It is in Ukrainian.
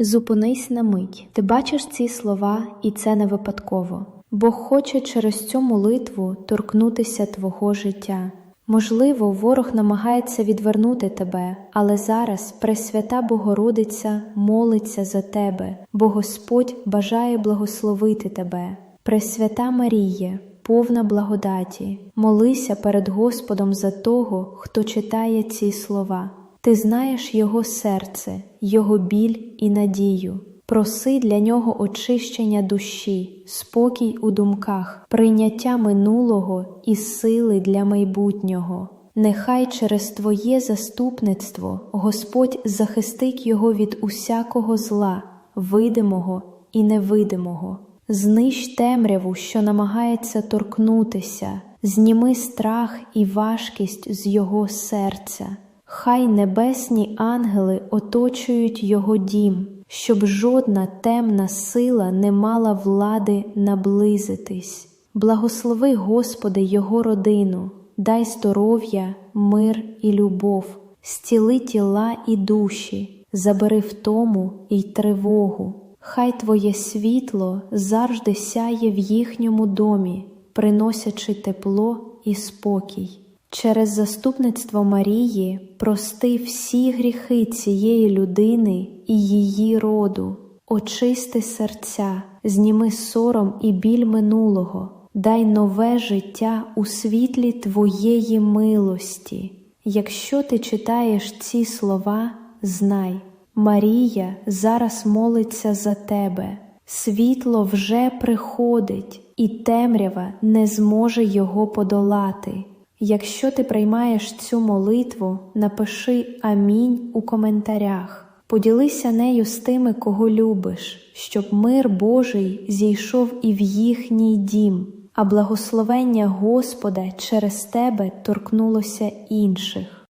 Зупинись на мить. Ти бачиш ці слова, і це не випадково. Бог хоче через цю молитву торкнутися твого життя. Можливо, ворог намагається відвернути тебе, але зараз Пресвята Богородиця молиться за тебе, бо Господь бажає благословити тебе. Пресвята Маріє, повна благодаті, молися перед Господом за того, хто читає ці слова. Ти знаєш Його серце, Його біль і надію. Проси для нього очищення душі, спокій у думках, прийняття минулого і сили для майбутнього. Нехай через Твоє заступництво Господь захистить його від усякого зла, видимого і невидимого. Знищ темряву, що намагається торкнутися, зніми страх і важкість з його серця. Хай небесні ангели оточують його дім, щоб жодна темна сила не мала влади наблизитись. Благослови, Господи, його родину, дай здоров'я, мир і любов, стіли тіла і душі, забери втому й тривогу. Хай Твоє світло завжди сяє в їхньому домі, приносячи тепло і спокій. Через заступництво Марії прости всі гріхи цієї людини і її роду, очисти серця, зніми сором і біль минулого, дай нове життя у світлі Твоєї милості. Якщо ти читаєш ці слова, знай, Марія зараз молиться за тебе. Світло вже приходить, і темрява не зможе його подолати. Якщо ти приймаєш цю молитву, напиши Амінь у коментарях. Поділися нею з тими, кого любиш, щоб мир Божий зійшов і в їхній дім, а благословення Господа через тебе торкнулося інших.